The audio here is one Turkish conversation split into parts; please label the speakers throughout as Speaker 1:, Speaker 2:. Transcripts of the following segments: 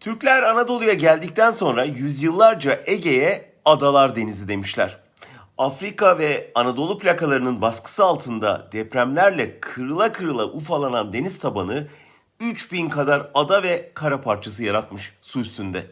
Speaker 1: Türkler Anadolu'ya geldikten sonra yüzyıllarca Ege'ye adalar denizi demişler. Afrika ve Anadolu plakalarının baskısı altında depremlerle kırıla kırıla ufalanan deniz tabanı 3000 kadar ada ve kara parçası yaratmış su üstünde.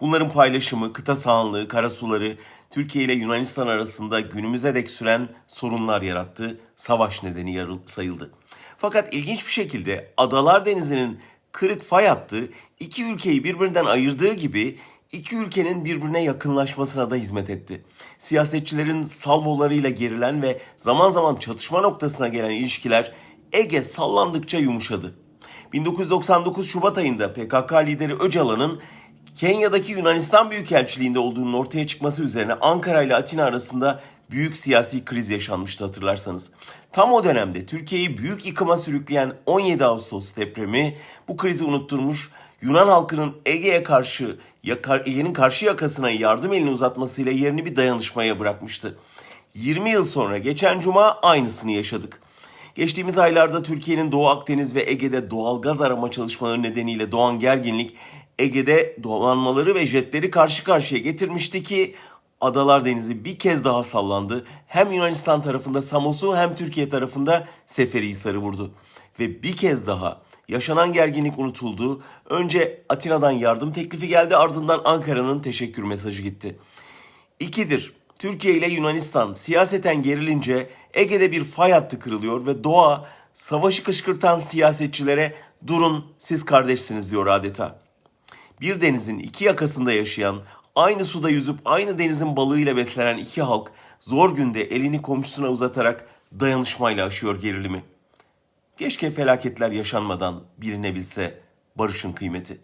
Speaker 1: Bunların paylaşımı, kıta sahanlığı, karasuları, Türkiye ile Yunanistan arasında günümüze dek süren sorunlar yarattı, savaş nedeni sayıldı. Fakat ilginç bir şekilde Adalar Denizi'nin kırık fay hattı iki ülkeyi birbirinden ayırdığı gibi iki ülkenin birbirine yakınlaşmasına da hizmet etti. Siyasetçilerin salvolarıyla gerilen ve zaman zaman çatışma noktasına gelen ilişkiler Ege sallandıkça yumuşadı. 1999 Şubat ayında PKK lideri Öcalan'ın Kenya'daki Yunanistan Büyükelçiliğinde olduğunun ortaya çıkması üzerine Ankara ile Atina arasında büyük siyasi kriz yaşanmıştı hatırlarsanız. Tam o dönemde Türkiye'yi büyük yıkıma sürükleyen 17 Ağustos depremi bu krizi unutturmuş, Yunan halkının Ege'ye karşı Ege'nin karşı yakasına yardım elini uzatmasıyla yerini bir dayanışmaya bırakmıştı. 20 yıl sonra geçen cuma aynısını yaşadık. Geçtiğimiz aylarda Türkiye'nin Doğu Akdeniz ve Ege'de doğal gaz arama çalışmaları nedeniyle doğan gerginlik Ege'de donanmaları ve jetleri karşı karşıya getirmişti ki Adalar Denizi bir kez daha sallandı. Hem Yunanistan tarafında Samos'u hem Türkiye tarafında Seferihisar'ı vurdu. Ve bir kez daha yaşanan gerginlik unutuldu. Önce Atina'dan yardım teklifi geldi ardından Ankara'nın teşekkür mesajı gitti. İkidir. Türkiye ile Yunanistan siyaseten gerilince Ege'de bir fay hattı kırılıyor ve doğa savaşı kışkırtan siyasetçilere durun siz kardeşsiniz diyor adeta. Bir denizin iki yakasında yaşayan, aynı suda yüzüp aynı denizin balığıyla beslenen iki halk zor günde elini komşusuna uzatarak dayanışmayla aşıyor gerilimi. Keşke felaketler yaşanmadan birine bilse barışın kıymeti.